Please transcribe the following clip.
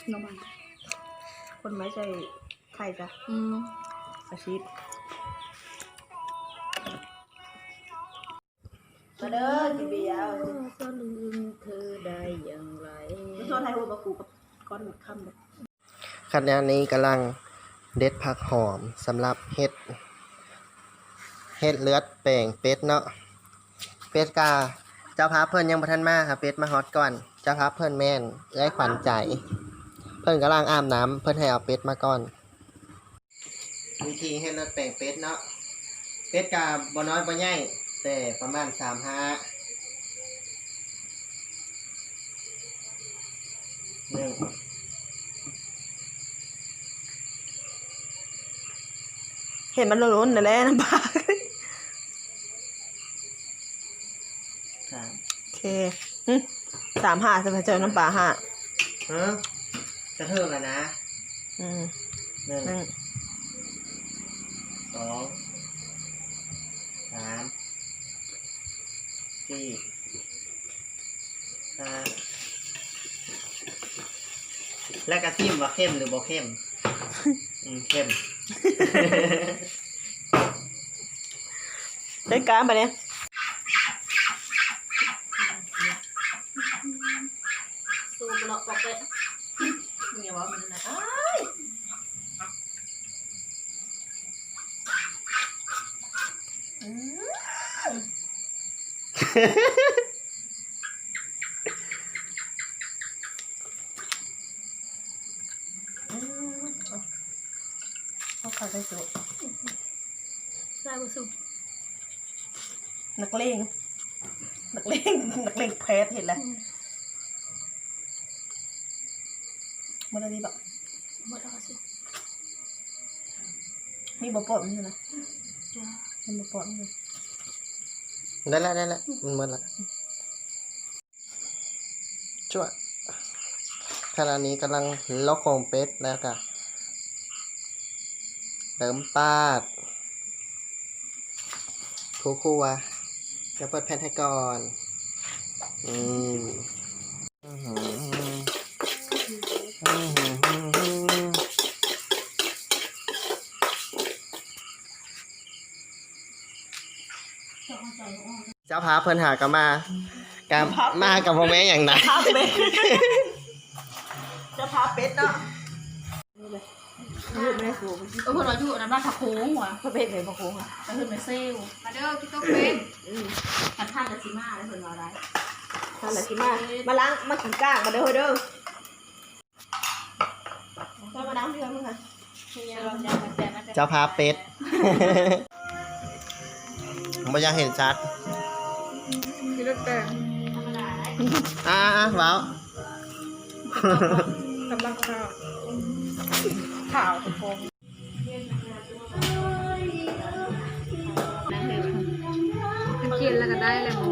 เนี่ยน้องมัน คนไม่ใช่ไทยจ้ะอืมอาชีพมาเด้อกินเบียร์ก็ลืมเธอได้อย่างไรไม่ชอบไทยหัวปลากูกับก้อนหมดคำเลยขณะนี้กำลังเด็ดผักหอมสำหรับเฮ็ดเฮ็ดเลือดแป่งเป็ดเนาะเป็ดกา เจ้าพาเพิ่นยังบ่ทันมาค่ะเป็ดมาฮอตก่อน เจ้าพาเพิ่นแม่นเอ้ยขวัญใจ เพิ่นกำลังอาบน้ำเพิ่นให้เอาเป็ดมาก่อน วิธีเฮ็ดเลือดแป่งเป็ดเนาะเป็ดกาบ่น้อยบ่ใหญ่แต่ประมาณ3 5หนึ่งเห็นมันล้นๆนั่นแหละน้ำปลาสามโอเคหึสามห้าจะไปเจอน้ำปลาห้า ฮะ จะเทิงแล้วนะอืมหนึ่งหนึ่งสองสามสี่ห้าแล้วกระซิมว่าเข้มหรือบ่เข้ม อืมเข้ม ได้การมาเนี่ยสู้ปลอกปอกเป็ ดมีว่ามันนะอ้ายอืมเอาเอาขาได้สุดได้บ่สู้นักเลงนักเลงนักเลงแพทเห็นแล้ว มันอะไรแบบบ่ได้สิมีบอปอดมันอยู่นะจ้ามันบอปอดมันอยู่ได้แล้วได้แล้วมันหมดละจวดขณะนี้กำลังล็อกโครงเป็ดแล้วก็เติมปาดคู่คู่วะจะเปิดแผ่นให้ก่อน อืมอื้อหืออื้อหือ เจ้าพาเพิ่นหากลับมากับมากับพ่อแม่อย่างนั้นพาเป็ดจะพาเป็ดเนาะนี่เลยนี่ไม่ได้สูงเออเพิ่นว่าอยู่อันนั้นบ้านผักโค้งว่ะพระเป็ดเลยพระโค้งอะแต่เพิ่นไม่เซลมาเด้อพี่ต้องเป็นคันท่านละสิมาแล้วเพิ่นว่าได้นั่นแหละสิมามาล้างมากินก้างมาเด้อเฮ้ยเด้อก็มาล้างเพื่อนมึงค่ะเฮียเราจะมาแจกนะเจ้าพาเป็ด บ่อยากเห็นชัดคือรถแต่อ่าอ่าว้าวกำลังข่าวข่าวโกงเขียนแล้วก็ได้เลยหมอ